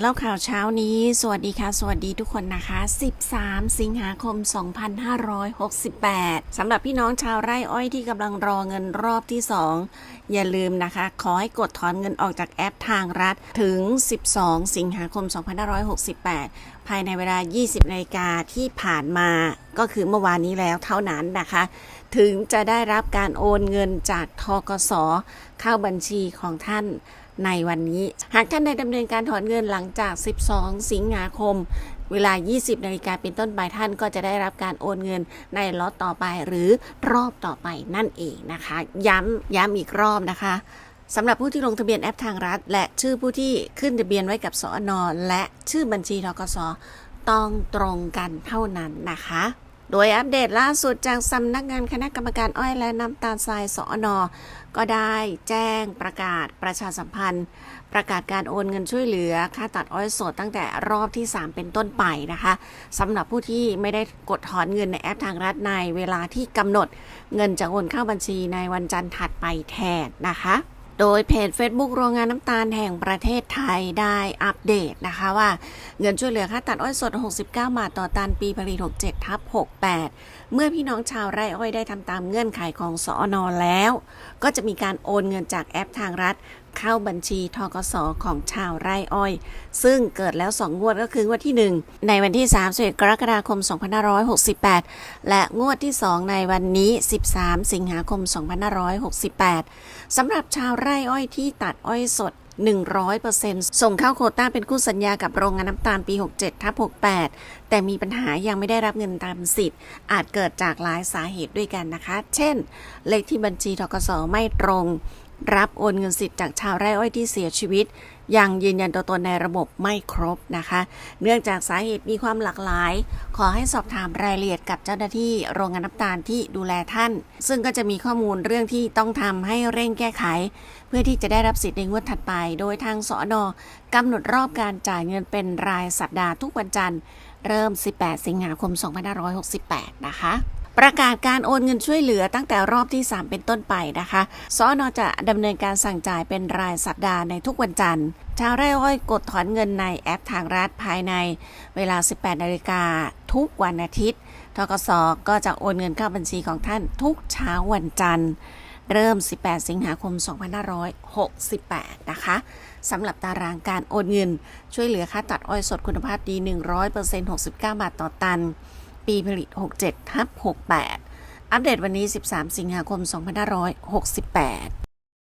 เล่าข่าวเช้านี้ สวัสดีค่ะ สวัสดีทุกคนนะคะ 13 สิงหาคม 2568 สำหรับพี่น้องชาวไร่อ้อยที่กำลังรอเงินรอบที่ 2 อย่าลืมนะคะ ขอให้กดถอนเงินออกจากแอปทางรัฐถึง 12 สิงหาคม 2568 ภายในเวลา 20นาฬิกาที่ผ่านมาก็คือเมื่อวานนี้แล้วเท่านั้นนะคะ ถึงจะได้รับการโอนเงินจากทกสเข้าบัญชีของท่าน ในวันนี้ หากท่านได้ดำเนินการถอนเงินหลังจาก 12 สิงหาคม เวลา 20 นาฬิกาเป็นต้นไปท่านก็จะได้รับการโอนเงินในล็อตต่อไปหรือรอบต่อไปนั่นเองนะคะ ย้ำย้ำอีกรอบนะคะสำหรับผู้ที่ลงทะเบียนแอปทางรัฐ และชื่อผู้ที่ขึ้นทะเบียนไว้กับสอนอและชื่อบัญชีทกสต้องตรงกันเท่านั้นนะคะ โดยอัปเดตล่าสุดจากสำนักงานคณะกรรมการอ้อยและน้ำตาลทรายสอนอก็ได้แจ้งประกาศประชาสัมพันธ์ ประกาศการโอนเงินช่วยเหลือ ค่าตัดอ้อยสดตั้งแต่รอบที่ 3 เป็นต้นไปนะคะสำหรับผู้ที่ไม่ได้กดถอนเงินในแอปทางรัฐในเวลาที่กำหนด เงินจะโอนเข้าบัญชีในวันจันทร์ถัดไปแทนนะคะ โดยเพจ Facebook โรงงานน้ำตาลแห่งประเทศไทยได้อัปเดตนะคะว่า เงินช่วยเหลือค่าตัดอ้อยสด 69 บาทต่อตันปีผลิต 67 ทับ 68 เมื่อพี่น้องชาวไร่อ้อยได้ทำตามเงื่อนไขของสอนอแล้ว ก็จะมีการโอนเงินจากแอปทางรัฐ เข้าบัญชีทกสของชาวไร่อ้อย ซึ่งเกิดแล้ว 2 งวดก็คืองวดที่ 1 ในวันที่31กรกฎาคม 2568 และงวดที่ 2 ในวันนี้ 13 สิงหาคม 2568 สำหรับชาวไร่อ้อยที่ตัดอ้อยสด100%ส่งเข้าโควต้าเป็นคู่สัญญากับโรงงานน้ำตาลปี 67ทับ68 แต่มีปัญหายังไม่ได้รับเงินตามสิทธิ์ อาจเกิดจากหลายสาเหตุด้วยกันนะคะ เช่น เลขที่บัญชีทกสไม่ตรง รับโอนเงินสิทธิ์จากชาวไร่อ้อยที่เสียชีวิต ยังยืนยันตัวตนในระบบไม่ครบนะคะ เนื่องจากสาเหตุมีความหลากหลาย ขอให้สอบถามรายละเอียดกับเจ้าหน้าที่โรงงานน้ำตาลที่ดูแลท่าน ซึ่งก็จะมีข้อมูลเรื่องที่ต้องทำให้เร่งแก้ไข เพื่อที่จะได้รับสิทธิ์ในงวดถัดไป โดยทางสอนอกำหนดรอบการจ่ายเงินเป็นรายสัปดาห์ทุกวันจันทร์เริ่ม 18 สิงหาคม 2568 นะคะ ประกาศการโอนเงินช่วยเหลือตั้งแต่รอบที่ 3 เป็นต้นไปนะคะสอนอจะดำเนินการสั่งจ่ายเป็นรายสัปดาห์ในทุกวันจันทร์ ชาวไร่อ้อยกดถอนเงินในแอปทางรัฐภายในเวลา 18 นาฬิกาทุกวันอาทิตย์ ทกสก็จะโอนเงินเข้าบัญชีของท่านทุกเช้าวันจันทร์ เริ่ม 18 สิงหาคม 2568 นะคะสำหรับตารางการโอนเงิน ช่วยเหลือค่าตัดอ้อยสดคุณภาพดี 100% 69 บาทต่อตัน ปีผลิต 67ทับ68 อัปเดตวันนี้ 13 สิงหาคม 2568